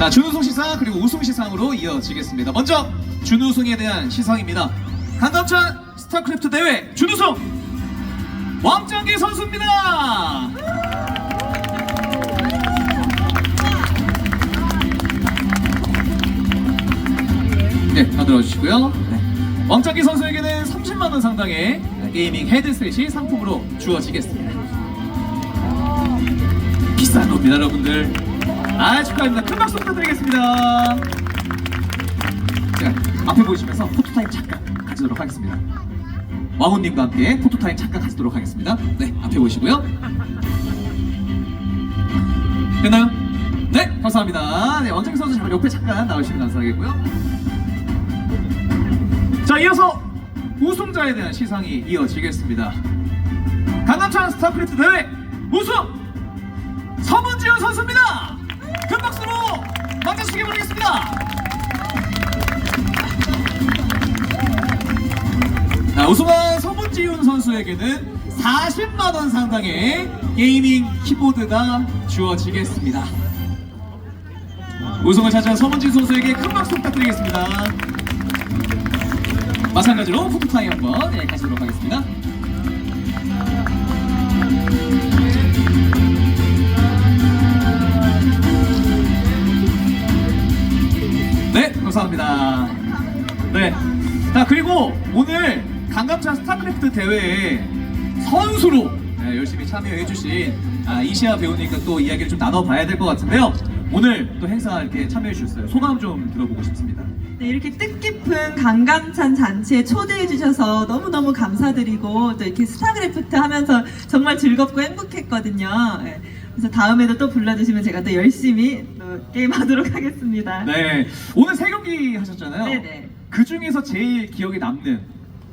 자, 준우승 시상 그리고 우승 시상으로 이어지겠습니다. 먼저 준우승에 대한 시상입니다. 강감찬 스타크래프트 대회 준우승 왕짱기 선수입니다. 네, 다 들어주시고요. 네. 왕짱기 선수에게는 30만 원 상당의 게이밍 헤드셋이 상품으로 주어지겠습니다. 비싼 겁니다, 여러분들. 아, 축하합니다. 큰 박수 부탁드리겠습니다. 자, 앞에 보시면서 포토타임 잠깐 가지도록 하겠습니다. 왕훈님과 함께 포토타임 잠깐 가지도록 하겠습니다. 네, 앞에 보시고요. 됐나요? 네, 감사합니다. 네, 원정희 선수 잠깐 옆에 잠깐 나오시면 감사하겠고요. 자, 이어서 우승자에 대한 시상이 이어지겠습니다. 강남찬 스타크래프트 대회 우승 서문지훈 선수입니다. 큰 박수로 맞아주시기 바라겠습니다. 자, 우승한 서문지훈 선수에게는 40만 원 상당의 게이밍 키보드가 주어지겠습니다. 우승을 차지한 서문지훈 선수에게 큰 박수 부탁드리겠습니다. 마찬가지로 포토타임 한번 예, 가시도록 하겠습니다. 감사합니다. 네. 자, 그리고 오늘 강감찬 스타크래프트 대회에 선수로 네, 열심히 참여해주신 아, 이시아 배우님과 또 이야기를 좀 나눠봐야 될 것 같은데요. 오늘 또 행사 이렇게 참여해주셨어요. 소감 좀 들어보고 싶습니다. 네, 이렇게 뜻깊은 강감찬 잔치에 초대해 주셔서 너무너무 감사드리고 또 이렇게 스타크래프트 하면서 정말 즐겁고 행복했거든요. 네, 그래서 다음에도 또 불러주시면 제가 또 열심히 또 게임하도록 하겠습니다. 네. 오늘 세 경기 하셨잖아요. 네네. 그 중에서 제일 기억에 남는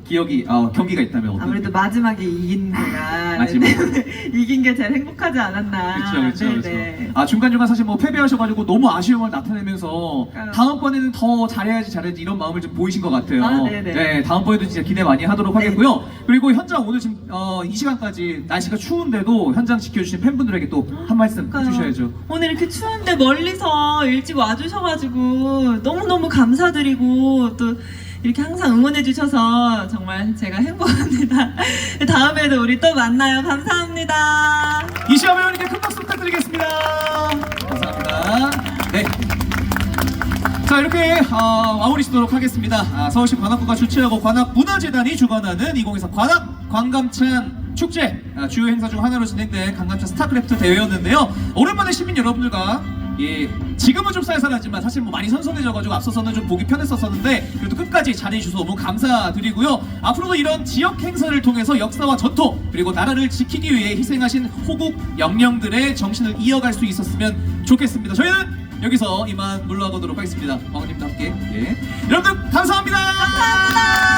기억이 어, 경기가 있다면 어떤? 아무래도 마지막에 이긴 제가 마지막. 네, 이긴 게 제일 행복하지 않았나. 그렇죠, 그렇죠, 그렇죠. 네네. 아 중간 중간 사실 뭐 패배하셔가지고 너무 아쉬움을 나타내면서 그러니까요. 다음번에는 더 잘해야지 잘해야지 이런 마음을 좀 보이신 것 같아요. 아, 네네. 네, 다음번에도 진짜 기대 많이 하도록 네. 하겠고요. 그리고 현장 오늘 지금 어, 이 시간까지 날씨가 추운데도 현장 지켜주신 팬분들에게 또 한 말씀 그러니까요. 해주셔야죠. 오늘 이렇게 추운데 멀리서 일찍 와주셔가지고 너무너무 감사드리고 또 이렇게 항상 응원해 주셔서 정말 제가 행복합니다. 다음에도 우리 또 만나요. 감사합니다. 이시아 배우님께 큰 박수 부탁드리겠습니다. 감사합니다. 네. 자 이렇게 어, 마무리 짓도록 하겠습니다. 아, 서울시 관악구가 주최하고 관악문화재단이 주관하는 2024 관악 관감찬 축제 아, 주요 행사 중 하나로 진행된 강감찬 스타크래프트 대회였는데요. 오랜만에 시민 여러분들과 예, 지금은 좀 쌀쌀하지만 사실 뭐 많이 선선해져가지고 앞서서는 좀 보기 편했었었는데 그래도 끝까지 잘해주셔서 너무 감사드리고요. 앞으로도 이런 지역 행사를 통해서 역사와 전통 그리고 나라를 지키기 위해 희생하신 호국 영령들의 정신을 이어갈 수 있었으면 좋겠습니다. 저희는 여기서 이만 물러가도록 하겠습니다. 광우님도 함께 예. 여러분들 감사합니다. 감사합니다.